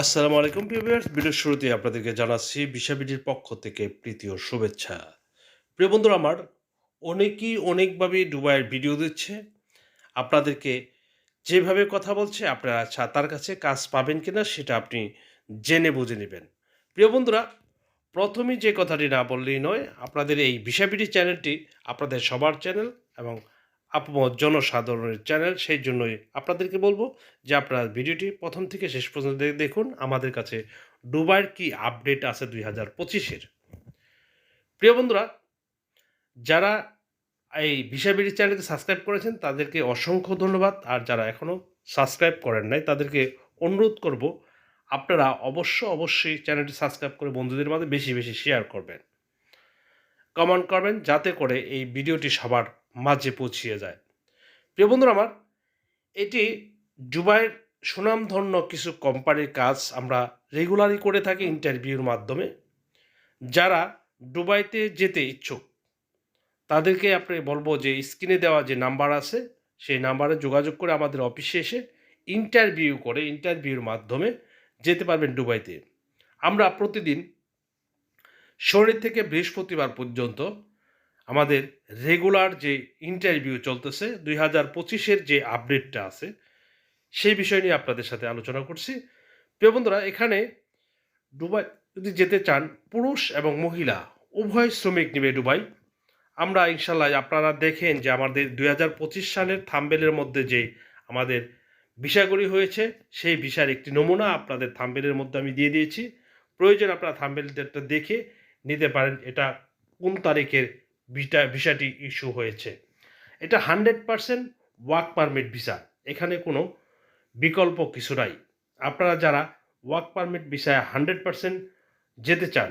আসসালামু আলাইকুম ভিউয়ার্স, ভিডিওর শুরুতে আপনাদেরকে জানাচ্ছি বিশাবিডির পক্ষ থেকে প্রীতি ও শুভেচ্ছা। প্রিয় বন্ধুরা, আমার অনেকেই অনেকভাবে দুবাইয়ের ভিডিও দিচ্ছে। আপনাদেরকে যেভাবে কথা বলছে, আপনারা আচ্ছা তার কাছে কাজ পাবেন কিনা সেটা আপনি জেনে বুঝে নেবেন। প্রিয় বন্ধুরা, প্রথমেই যে কথাটি না বললেই নয়, আপনাদের এই বিশাবিডি চ্যানেলটি আপনাদের সবার চ্যানেল এবং আপমর জনসাধারণের চ্যানেল, সেই জন্যই আপনাদেরকে বলব যে আপনারা ভিডিওটি প্রথম থেকে শেষ পর্যন্ত দেখুন। আমাদের কাছে ডুবাইয়ের কি আপডেট আছে দুই হাজার পঁচিশের? প্রিয় বন্ধুরা, যারা এই বিষয়বিডি চ্যানেলকে সাবস্ক্রাইব করেছেন, তাদেরকে অসংখ্য ধন্যবাদ। আর যারা এখনও সাবস্ক্রাইব করেন নাই, তাদেরকে অনুরোধ করব, আপনারা অবশ্য অবশ্যই চ্যানেলটি সাবস্ক্রাইব করে বন্ধুদের মাঝে বেশি বেশি শেয়ার করবেন। কমেন্ট করবেন, যাতে করে এই ভিডিওটি সবার মাঝে পৌঁছিয়ে যায়। প্রিয় বন্ধুরা আমার, এটি দুবাইয়ের সুনামধন্য কিছু কোম্পানির কাজ আমরা রেগুলারই করে থাকি ইন্টারভিউর মাধ্যমে। যারা দুবাইতে যেতে ইচ্ছুক, তাদেরকে আপনি বলব যে স্ক্রিনে দেওয়া যে নাম্বার আছে, সেই নাম্বারে যোগাযোগ করে আমাদের অফিসে এসে ইন্টারভিউ করে ইন্টারভিউর মাধ্যমে যেতে পারবেন দুবাইতে। আমরা প্রতিদিন শনি থেকে বৃহস্পতিবার পর্যন্ত আমাদের রেগুলার যে ইন্টারভিউ চলতেছে, দুই হাজার পঁচিশের যে আপডেটটা আছে, সেই বিষয় নিয়ে আপনাদের সাথে আলোচনা করছি। প্রিয় বন্ধুরা, এখানে দুবাই, যদি যেতে চান, পুরুষ এবং মহিলা, উভয় শ্রমিক নেবে দুবাই। আমরা ইনশাল্লাহ আপনারা দেখেন যে আমাদের দুই হাজার পঁচিশ সালের থাম্বেলের মধ্যে যে আমাদের ভিসাগুলি হয়েছে, সেই ভিসার একটি নমুনা আপনাদের থাম্বেলের মধ্যে আমি দিয়ে দিয়েছি। প্রয়োজন আপনারা থাম্বেলটা দেখে নিতে পারেন, এটা কোন তারিখের ভিটা, ভিসাটি ইস্যু হয়েছে। এটা hundred percent work permit visa এখানে কোনো বিকল্প কিছু নাই। আপনারা যারা ওয়ার্ক পারমিট ভিসায় হান্ড্রেড পারসেন্ট যেতে চান,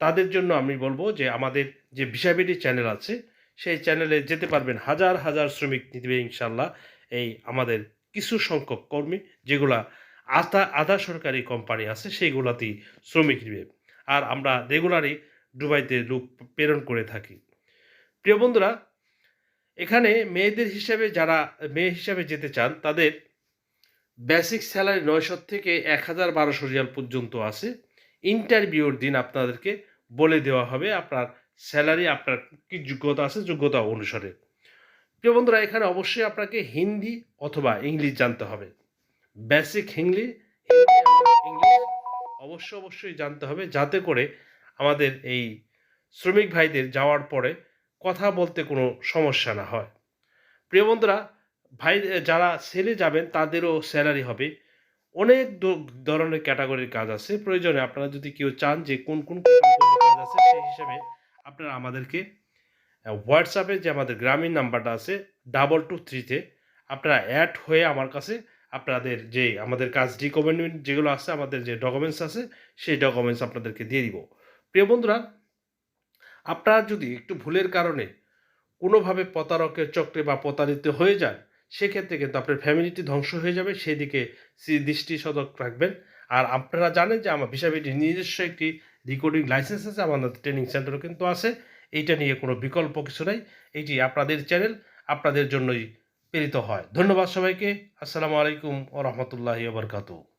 তাদের জন্য আমি বলব যে আমাদের যে ভিসাবিডি চ্যানেল আছে, সেই চ্যানেলে যেতে পারবেন হাজার হাজার শ্রমিক নিবে ইনশাল্লাহ এই আমাদের কিছু সংখ্যক কর্মী, যেগুলা আধা আধা সরকারি কোম্পানি আছে, সেইগুলাতেই শ্রমিক নিবে। আর আমরা রেগুলারই দুবাইতে লোক প্রেরণ করে থাকি। প্রিয় বন্ধুরা, এখানে মেয়েদের হিসাবে যারা, মেয়ে হিসাবে যেতে চান, তাদের বেসিক স্যালারি নয়শো থেকে এক হাজার বারোশো রিয়াল পর্যন্ত আছে। ইন্টারভিউর দিন আপনাদেরকে বলে দেওয়া হবে আপনার স্যালারি আপনার কি যোগ্যতা আছে, যোগ্যতা অনুসারে। প্রিয় বন্ধুরা, এখানে অবশ্যই আপনাকে হিন্দি অথবা ইংলিশ জানতে হবে। বেসিক হিংলি ইংলিশ অবশ্যই অবশ্যই জানতে হবে, যাতে করে আমাদের এই শ্রমিক ভাইদের যাওয়ার পরে কথা বলতে কোনো সমস্যা না হয়। প্রিয় বন্ধুরা, ভাই, যারা সেলে যাবেন, তাদেরও স্যালারি হবে। অনেক ধরনের ক্যাটাগরির কাজ আছে। প্রয়োজনে আপনারা যদি কেউ চান যে কোন কোন কাজ আছে, সেই হিসাবে আপনারা আমাদেরকে হোয়াটসঅ্যাপে যে আমাদের গ্রামীণ নাম্বারটা আছে ডাবল টু থ্রিতে আপনারা অ্যাড হয়ে আমার কাছে আপনাদের যে আমাদের কাজ রিকমেন্ডমেন্ট যেগুলো আছে, আমাদের যে ডকুমেন্টস আছে, সেই ডকুমেন্টস আপনাদেরকে দিয়ে দিব। প্রিয় বন্ধুরা আপনারা যদি একটু ভুলের কারণে কোনোভাবে প্রতারকের চক্রে বা প্রতারিত হয়ে যান, সেক্ষেত্রে কিন্তু আপনার ফ্যামিলিটি ধ্বংস হয়ে যাবে। সেই দিকে দৃষ্টি সতর্ক রাখবেন। আর আপনারা জানেন যে আমার বিষয়টি নিজস্ব একটি রেকর্ডিং লাইসেন্স আছে আমাদের ট্রেনিং সেন্টারও কিন্তু আছে। এইটা নিয়ে কোনো বিকল্প কিছু নাই। এইটি আপনাদের চ্যানেল আপনাদের জন্যই প্রেরিত হয়। ধন্যবাদ সবাইকে। আসসালামু আলাইকুম ও রহমতুল্লাহি বরকাতু